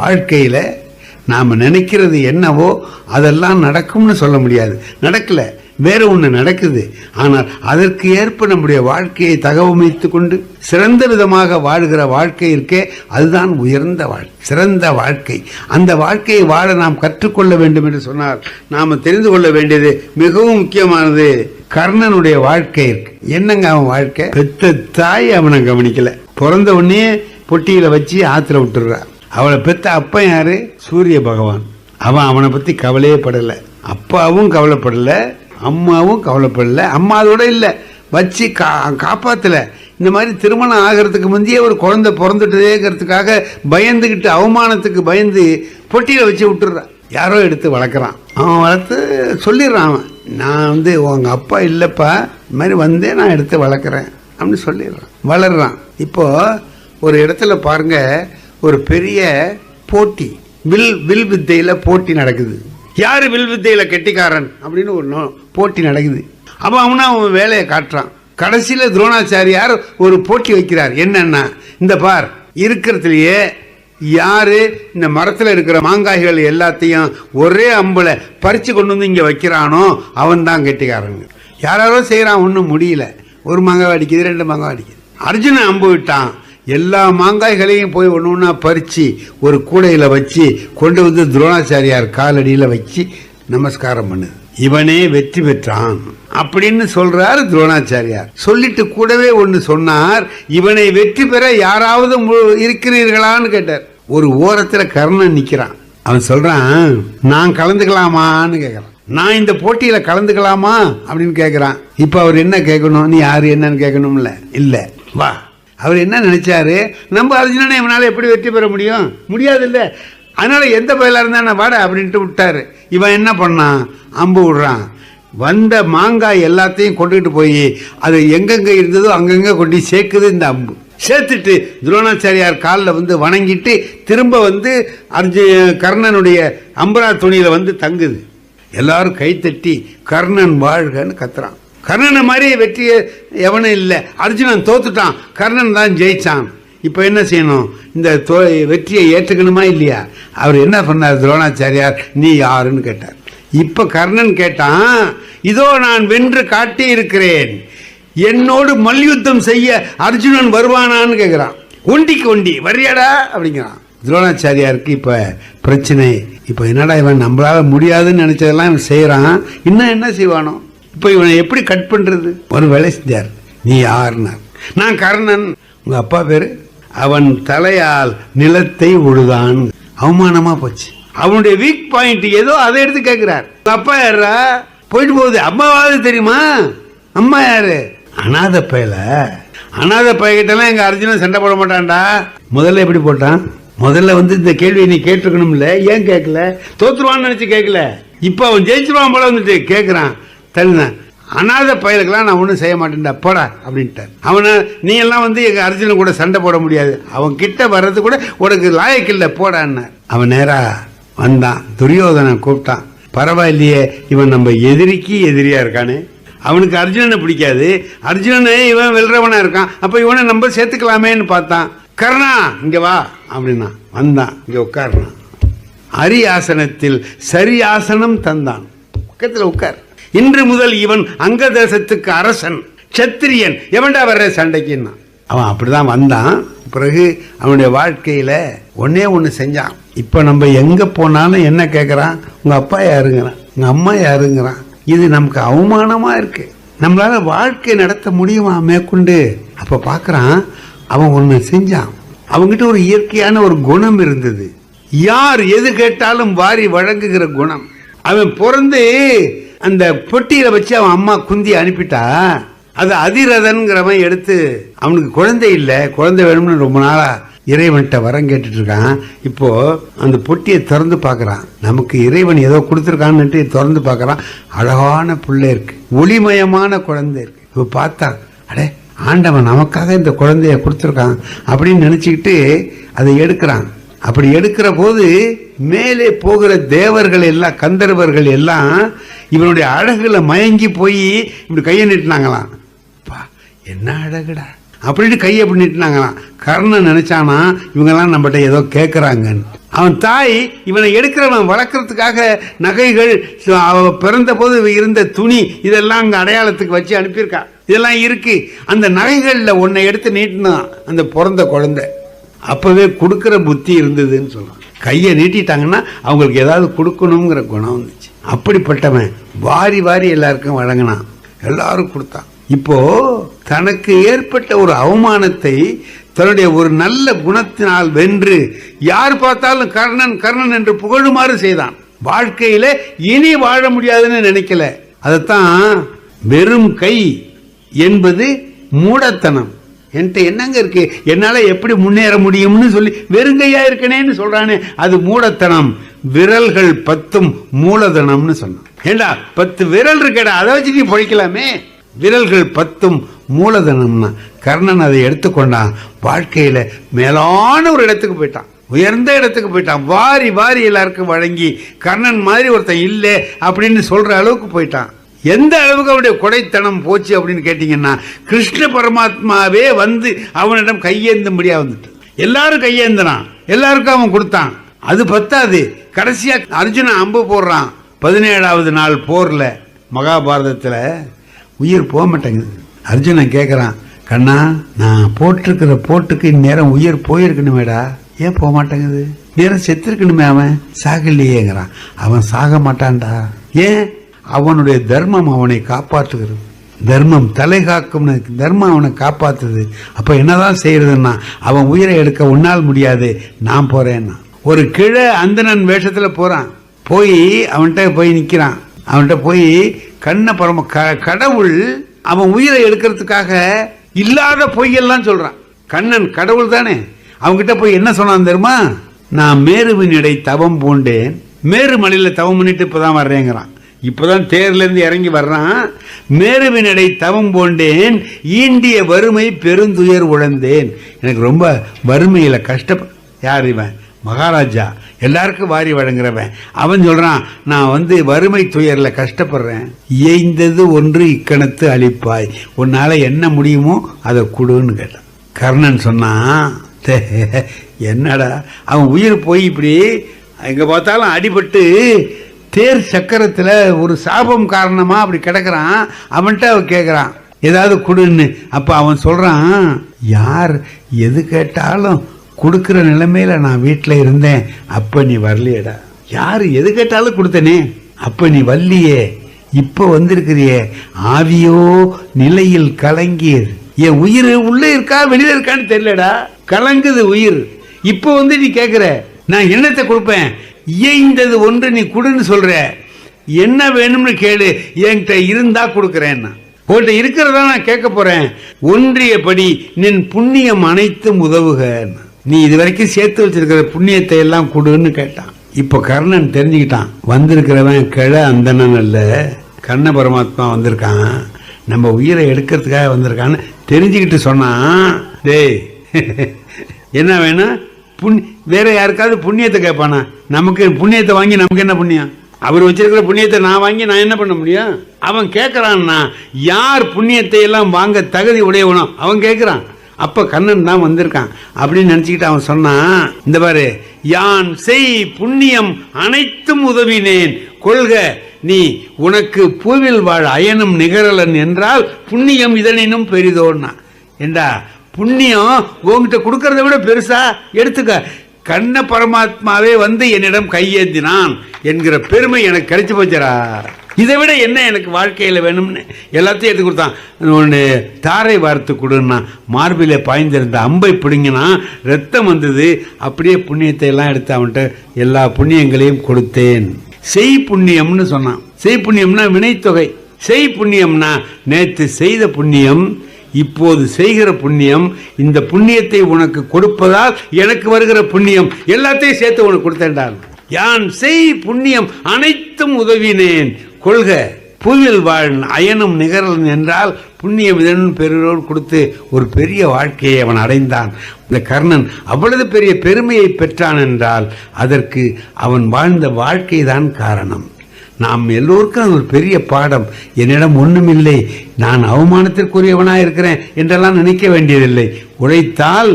வாழ்க்கையில் நாம் நினைக்கிறது என்னவோ அதெல்லாம் நடக்கும்னு சொல்ல முடியாது. நடக்கல. வேற ஒன்று நடக்குது. ஆனால் அதற்கு ஏற்ப நம்முடைய வாழ்க்கையை தகவமைத்து கொண்டு சிறந்த விதமாக வாழ்கிற வாழ்க்கை இருக்கே அதுதான் உயர்ந்த வாழ்க்கை சிறந்த வாழ்க்கை. அந்த வாழ்க்கையை வாழ நாம் கற்றுக்கொள்ள வேண்டும் என்று சொன்னால் நாம் தெரிந்து கொள்ள வேண்டியது மிகவும் முக்கியமானது. கர்ணனுடைய வாழ்க்கை இருக்கு. என்னங்க அவன் வாழ்க்கை? பெத்த தாய் அவனை கவனிக்கல. பிறந்த உடனே பொட்டியில வச்சு ஆத்துல விட்டுடுறான் அவளை பெத்த அப்பன் யாரு? சூரிய பகவான். அவன் அவனை பத்தி கவலையே படல. அப்பாவும் கவலைப்படல அம்மாவும் கவலைப்படல அம்மா அதோட இல்ல. வச்சு கா காப்பாத்தல. இந்த மாதிரி திருமணம் ஆகிறதுக்கு முந்தையே ஒரு குழந்தை பிறந்துட்டதேங்கிறதுக்காக பயந்துகிட்டு அவமானத்துக்கு பயந்து பொட்டியில வச்சு விட்டுறான் யாரோ எடுத்து வளர்க்குறான். அவன் வளர்த்து சொல்லிடுறான் அவன். நான் வந்து உங்க அப்பா இல்லைப்பா. இந்த மாதிரி வந்தே நான் எடுத்து வளர்க்குறேன். அப்படின்னு சொல்லிடுறான். வளர்றான். இப்போ ஒரு இடத்துல பாருங்கள் ஒரு பெரிய போட்டி வில் வில் வித்தையில் போட்டி நடக்குது. யார் வில் வித்தையில் கெட்டிக்காரன் அப்படின்னு ஒரு நோ- போட்டி நடக்குது. அப்போ அவனா அவன் வேலையை காட்டுறான். கடைசியில் துரோணாச்சாரியார் ஒரு போட்டி வைக்கிறார். என்னன்னா இந்த பார் இருக்கிறதுலையே யாரு இந்த மரத்தில் இருக்கிற மாங்காய்கள் எல்லாத்தையும் ஒரே அம்பில் பறித்து கொண்டு வந்து இங்கே வைக்கிறானோ அவன் தான் கெட்டிக்காரன். யாராரோ செய்கிறான் ஒன்றும் முடியல. ஒரு மாங்காய் அடிக்குது ரெண்டு மாங்காய் அடிக்குது. அர்ஜுனன் அம்பு விட்டான். எல்லா மாங்காய்களையும் போய் ஒன்று ஒன்றா பறித்து ஒரு கூடையில் வச்சு கொண்டு வந்து துரோணாச்சாரியார் காலடியில் வச்சு நமஸ்காரம் பண்ணுது இவனே வெற்றி பெற்றான் அப்படின்னு சொல்றாரு துரோணாச்சாரியார். சொல்லிட்டு கூடவே ஒன்று சொன்னார் இவனை வெற்றி பெற யாராவது இருக்கிறீர்களான்னு கேட்டார். ஒரு ஓரத்தில் கர்ணன் நிற்கிறான் அவன் சொல்றான் நான் கலந்துக்கலாமான்னு கேட்குறான் நான் இந்த போட்டியில கலந்துக்கலாமா? அப்படின்னு கேட்குறான் இப்போ அவர் என்ன கேட்கணும் நீ யார் என்னன்னு கேட்கணும்ல இல்லை. வா. அவர் என்ன நினைச்சாரு? நம்ம அர்ஜுனனை இவனால் எப்படி வெற்றி பெற முடியும்? முடியாது இல்லை அதனால் எந்த பயிலா இருந்தா வாட அப்படின்ட்டு விட்டாரு. இவன் என்ன பண்ணான்? அம்பு விடுறான். வந்த மாங்காய் எல்லாத்தையும் கொண்டுகிட்டு போய் அது எங்கெங்கே இருந்ததோ அங்கங்கே கொண்டு சேர்க்குது இந்த அம்பு. சேர்த்துட்டு துரோணாச்சாரியார் காலில் வந்து வணங்கிட்டு திரும்ப வந்து அர்ஜு கர்ணனுடைய அம்பரா துணியில் வந்து தங்குது. எல்லாரும் கைத்தட்டி கர்ணன் வாழ்கன்னு கத்துறான். கர்ணனை மாதிரி வெற்றி எவனும் இல்லை. அர்ஜுனன் தோத்துட்டான். கர்ணன் தான் ஜெயிச்சான். இப்போ என்ன செய்யணும்? இந்த தோ- வெற்றியை ஏற்றுக்கணுமா இல்லையா? அவர் என்ன பண்ணார் துரோணாச்சாரியார்? நீ யாருன்னு கேட்டார். இப்போ கர்ணன் கேட்டான் இதோ நான் வென்று காட்டி இருக்கிறேன் என்னோடு மல்யுத்தம் செய்ய அர்ஜுனன் வருவானான்னு கேட்குறான் ஒண்டிக்கு ஒண்டி வரியாடா அப்படிங்கிறான். துரோணாச்சாரியாருக்கு இப்போ பிரச்சனை. இப்போ என்னடா இவன்? நம்மளால முடியாதுன்னு நினச்சதெல்லாம் இவன் செய்கிறான் இன்னும் என்ன செய்வானோ? இப்ப இவனை எப்படி கட் பண்றது? ஒரு வேலை செஞ்சார். நீ யாருன்னார் நான் கர்ணன். உங்க அப்பா பேரு? அவன் தலையால் நிலத்தை உழுதான். அவமானமா போச்சு. அவனுடைய வீக் பாயிண்ட் ஏதோ அதை எடுத்து கேட்கிறார் உங்க அப்பா யாரா போயிட்டு போகுது. அம்மாவாவது தெரியுமா? அம்மா யாரு? அனாத பயல. அனாத பயகிட்டலாம் எங்க அர்ஜுனன் சண்டை போட மாட்டான்டா. முதல்ல எப்படி போட்டான்? முதல்ல வந்து இந்த கேள்வியை நீ கேட்டிருக்கணும்ல. ஏன் கேட்கல தோத்துருவான்னு நினைச்சு கேட்கல இப்ப அவன் ஜெயிச்சிருவான் போல வந்துட்டு கேட்கிறான் தள்ளினான் அனாத பயலுக்கெல்லாம் நான் ஒன்றும் செய்ய மாட்டேன்டா போடா அப்படின்ட்டார். அவனை நீ எல்லாம் வந்து எங்கள் அர்ஜுனன் கூட சண்டை போட முடியாது. அவன் கிட்ட வர்றது கூட உனக்கு லாயக்கில்லை போடான்னார் அவன் நேரா வந்தான். துரியோதனை கூப்பிட்டான். பரவாயில்லையே இவன் நம்ம எதிரிக்கு எதிரியா இருக்கானே. அவனுக்கு அர்ஜுனனை பிடிக்காது. அர்ஜுனனை இவன் வெல்றவனா இருக்கான். அப்போ இவனை நம்ம சேர்த்துக்கலாமேன்னு பார்த்தான். கர்ணா இங்கே வா அப்படின்னா வந்தான். இங்கே உட்காருனான் அரியாசனத்தில் ஆசனத்தில் சரி ஆசனம் தந்தான். பக்கத்தில் உட்கார். இன்று முதல் இவன் அங்க தேசத்துக்கு அரசன் சத்திரியன் எவன்டா வர்ற சண்டைக்குன்னா? அவன் அப்படிதான் வந்தான். பிறகு அவனுடைய வாழ்க்கையில ஒன்னே ஒன்று செஞ்சான். இப்ப நம்ம எங்க போனாலும் என்ன கேட்குறான் உங்க அப்பா யாருங்கிறான்? உங்க அம்மா யாருங்கிறான்? இது நமக்கு அவமானமா இருக்கு. நம்மளால வாழ்க்கை நடத்த முடியுமா? மேற்கொண்டு. அப்ப பார்க்குறான் அவன் ஒன்று செஞ்சான். அவங்கிட்ட ஒரு இயற்கையான ஒரு குணம் இருந்தது. யார் எது கேட்டாலும் வாரி வழங்குகிற குணம். அவன் பிறந்து அந்த பொட்டியில வச்சு அவன் அம்மா குந்தி அனுப்பிட்டா அது அதிரதன்கிறவன் எடுத்து அவனுக்கு குழந்தை இல்லை குழந்தை வேணும்னு ரொம்ப நாளா இறைவன்கிட்ட வரம் கேட்டுட்டு இருக்கான். இப்போ அந்த பொட்டியை திறந்து பார்க்குறான். நமக்கு இறைவன் ஏதோ கொடுத்துருக்கான்னுட்டு திறந்து பார்க்குறான். அழகான பிள்ளை இருக்கு. ஒளிமயமான குழந்தை இருக்கு. இப்போ பார்த்தான் அடே ஆண்டவன் நமக்காக இந்த குழந்தைய கொடுத்துருக்கான் அப்படின்னு நினைச்சுக்கிட்டு அதை எடுக்கிறான். அப்படி எடுக்கிற போது மேலே போகிற தேவர்கள் எல்லாம் கந்தர்வர்கள் எல்லாம் இவனுடைய அழகுல மயங்கி போய் இப்படி கையை நீட்டினாங்களாம். அப்பா, என்ன அழகுடா. அப்படின்னு கையை பண்ணிட்டுனாங்களாம் கர்ணன் நினைச்சானா இவங்கெல்லாம் நம்மகிட்ட ஏதோ கேட்குறாங்கன்னு அவன் தாய் இவனை எடுக்கிறவன் வளர்க்கறதுக்காக நகைகள் அவ பிறந்த போது இருந்த துணி இதெல்லாம் அங்கே அடையாளத்துக்கு வச்சு அனுப்பியிருக்கா. இதெல்லாம் இருக்கு. அந்த நகைகளில் ஒன்றை எடுத்து நீட்டினான் அந்த பிறந்த குழந்தை. அப்போவே கொடுக்குற புத்தி இருந்ததுன்னு சொல்கிறான் கையை நீட்டிட்டாங்கன்னா அவங்களுக்கு ஏதாவது கொடுக்கணுங்கிற குணம் வந்துச்சு. அப்படிப்பட்டவன் வாரி வாரி எல்லாருக்கும் வழங்கினான். எல்லாரும் கொடுத்தான். இப்போ தனக்கு ஏற்பட்ட ஒரு அவமானத்தை தன்னுடைய ஒரு நல்ல குணத்தினால் வென்று யார் பார்த்தாலும் கர்ணன் கர்ணன் என்று புகழுமாறு செய்தான். வாழ்க்கையில இனி வாழ முடியாதுன்னு நினைக்கல. அதைத்தான் வெறும் கை என்பது மூடத்தனம். என்கிட்ட என்னங்க இருக்கு? என்னால் எப்படி முன்னேற முடியும்னு சொல்லி வெறுங்கையா இருக்கனேன்னு சொல்றானே. அது மூடத்தனம். விரல்கள் பத்தும் மூலதனம்னு சொன்னான். ஏண்டா பத்து விரல் இருக்கடா அதை வச்சு நீ பொழைக்கலாமே. விரல்கள் பத்தும் மூலதனம்னா கர்ணன் அதை எடுத்துக்கொண்டான் வாழ்க்கையில மேலான ஒரு இடத்துக்கு போயிட்டான். உயர்ந்த இடத்துக்கு போயிட்டான். வாரி வாரி எல்லாருக்கும் வழங்கி கர்ணன் மாதிரி ஒருத்தன் இல்லை அப்படின்னு சொல்ற அளவுக்கு போயிட்டான். எந்த அளவுக்கு அவனுடைய கொடைத்தனம் போச்சு அப்படின்னு கேட்டீங்கன்னா கிருஷ்ண பரமாத்மாவே வந்து அவனிடம் கையேந்தும்படியா வந்துட்டு எல்லாரும் கையேந்தினான். எல்லாருக்கும் அவன் கொடுத்தான். அது பத்தாது. கடைசியா அர்ஜுன அம்பு போடுறான். பதினேழாவது நாள் போர்ல மகாபாரதத்துல உயிர் போக மாட்டேங்குது. அர்ஜுனன் கேட்குறான் கண்ணா நான் போட்டிருக்கிற போட்டுக்கு இந்நேரம் உயிர் போயிருக்கணுமேடா. ஏன் போக மாட்டேங்குது? நேரம் செத்துருக்கணுமே அவன். சாகலையேங்கிறான். அவன் சாக மாட்டான்டா. ஏன்? அவனுடைய தர்மம் அவனை காப்பாற்றுகிறது. தர்மம் தலை காக்கும் தர்மம் அவனை காப்பாற்றுது அப்போ என்னதான் செய்யறதுன்னா அவன் உயிரை எடுக்க உன்னால் முடியாது நான் போறேன்னா. ஒரு கிழ அந்தணன் வேஷத்துல போறான். போய் அவன்கிட்ட போய் நிக்கிறான். அவன்கிட்ட போய் கண்ண பரம க- கடவுள் அவன் உயிரை எடுக்கிறதுக்காக இல்லாத பொய்யெல்லாம் சொல்றான். கண்ணன் கடவுள் தானே. அவன்கிட்ட போய் என்ன சொன்னான் தெரியுமா? நான் மேருவின் இடை தவம் பூண்டேன். மேரு மலையில தவம் பண்ணிட்டு இப்பதான் வர்றேங்கிறான். இப்பதான் தேர்லேருந்து இறங்கி வர்றான். மேருவினடை தவம் போண்டேன் ஈண்டிய வறுமை பெருந்துயர் உழந்தேன். எனக்கு ரொம்ப வறுமையில் கஷ்டப்ப யார் இவன்? மகாராஜா. எல்லாருக்கும் வாரி வழங்குறவன். அவன் சொல்கிறான் நான் வந்து வறுமை துயரில் கஷ்டப்படுறேன். இயைந்தது ஒன்று இக்கணத்து அழிப்பாய். உன்னால் என்ன முடியுமோ அதை கொடுன்னு கேட்டான். கர்ணன் சொன்னான் "தே, என்னடா? அவன் உயிர் போய் இப்படி எங்கே பார்த்தாலும் அடிபட்டு தேர் சக்கரத்தில் ஒரு சாபம் காரணமாக அப்படி கிடக்குறான் அவன்கிட்ட அவன் கேட்குறான் ஏதாவது கொடுன்னு. அப்போ அவன் சொல்கிறான் யார் எது கேட்டாலும் கொடுக்குற நிலைமையில் நான் வீட்டில் இருந்தேன். அப்போ நீ வரலையேடா. யார் எது கேட்டாலும் கொடுத்தனே. அப்போ நீ வரலையே. இப்போ வந்திருக்கிறியே. ஆவியோ நிலையில் கலங்கீர். என் உயிர் உள்ளே இருக்கா வெளியில் இருக்கான்னு தெரியலடா. கலங்குது உயிர். இப்போ வந்து நீ கேட்குற நான் என்னத்தை கொடுப்பேன்? இயைந்தது ஒன்று நீ கொடுன்னு சொல்ற. என்ன வேணும்னு கேளு. என்கிட்ட இருந்தா கொடுக்கறேன்னா உங்கள்கிட்ட இருக்கிறதா நான் கேட்க போறேன். ஒன்றியபடி நின் புண்ணியம் அனைத்தும் உதவுக. நீ இது வரைக்கும் சேர்த்து வச்சிருக்கிற புண்ணியத்தை எல்லாம் கொடுன்னு கேட்டான். இப்போ கர்ணன் தெரிஞ்சுக்கிட்டான். வந்திருக்கிறவன் கிழ அந்தனன் அல்ல. கர்ண பரமாத்மா வந்திருக்கான். நம்ம உயிரை எடுக்கிறதுக்காக வந்திருக்கான்னு தெரிஞ்சுக்கிட்டு சொன்னான். டேய் என்ன வேணும்? புண் வேற யாருக்காவது புண்ணியத்தை கேட்பானா? நமக்கு புண்ணியத்தை வாங்கி நமக்கு என்ன புண்ணியம்? அவர் வச்சிருக்கிற புண்ணியத்தை நான் வாங்கி நான் என்ன பண்ண முடியும்? அவன் கேட்கறான்னா யார் புண்ணியத்தை எல்லாம் வாங்க தகுதி உடையவனோ அவன் கேட்குறான். அப்ப கண்ணன் தான் வந்திருக்கான். அப்படின்னு நினைச்சுக்கிட்டு அவன் சொன்னான் இந்த பாரு யான் செய் புண்ணியம் அனைத்தும் உதவினேன். கொள்க நீ உனக்கு பூவில் வாழ் அயனும் நிகரலன் என்றால் புண்ணியம் இதனினும் பெரிதோன்னா. ஏண்டா புண்ணியம் உங்ககிட்ட கொடுக்கறத விட பெருசா? எடுத்துக்க. கண்ண பரமாத்மாவே வந்து என்னிடம் கையேந்தினான் என்கிற பெருமை எனக்கு கிடைச்சி போச்சரா இதை விட என்ன எனக்கு வாழ்க்கையில் வேணும்னு எல்லாத்தையும் எடுத்து கொடுத்தான். ஒன்று தாரை வார்த்து கொடுன்னா மார்பிலே பாய்ந்திருந்த அம்பை பிடுங்கினா ரத்தம் வந்தது அப்படியே புண்ணியத்தை எல்லாம் எடுத்து அவன்கிட்ட எல்லா புண்ணியங்களையும் கொடுத்தேன். செய் புண்ணியம்னு சொன்னான். செய் புண்ணியம்னா வினைத்தொகை. செய் புண்ணியம்னா நேற்று செய்த புண்ணியம். இப்போது செய்கிற புண்ணியம் இந்த புண்ணியத்தை உனக்கு கொடுப்பதால் எனக்கு வருகிற புண்ணியம் எல்லாத்தையும் சேர்த்து உனக்கு கொடுத்தேன்டான். யான் செய் புண்ணியம் அனைத்தும் உதவினேன். கொள்க புவியில் வாழ் அயனும் நிகரன் என்றால் புண்ணியம் இதன் பெருளோடு கொடுத்து ஒரு பெரிய வாழ்க்கையை அவன் அடைந்தான். இந்த கர்ணன் அவ்வளவு பெரிய பெருமையை பெற்றான் என்றால் அதற்கு அவன் வாழ்ந்த வாழ்க்கை தான் காரணம். நாம் எல்லோருக்கும் அது ஒரு பெரிய பாடம். என்னிடம் ஒன்றுமில்லை நான் அவமானத்திற்குரியவனாக இருக்கிறேன் என்றெல்லாம் நினைக்க வேண்டியதில்லை. உழைத்தால்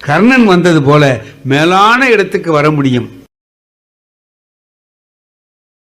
கர்ணன் வந்தது போல மேலான இடத்துக்கு வர முடியும்.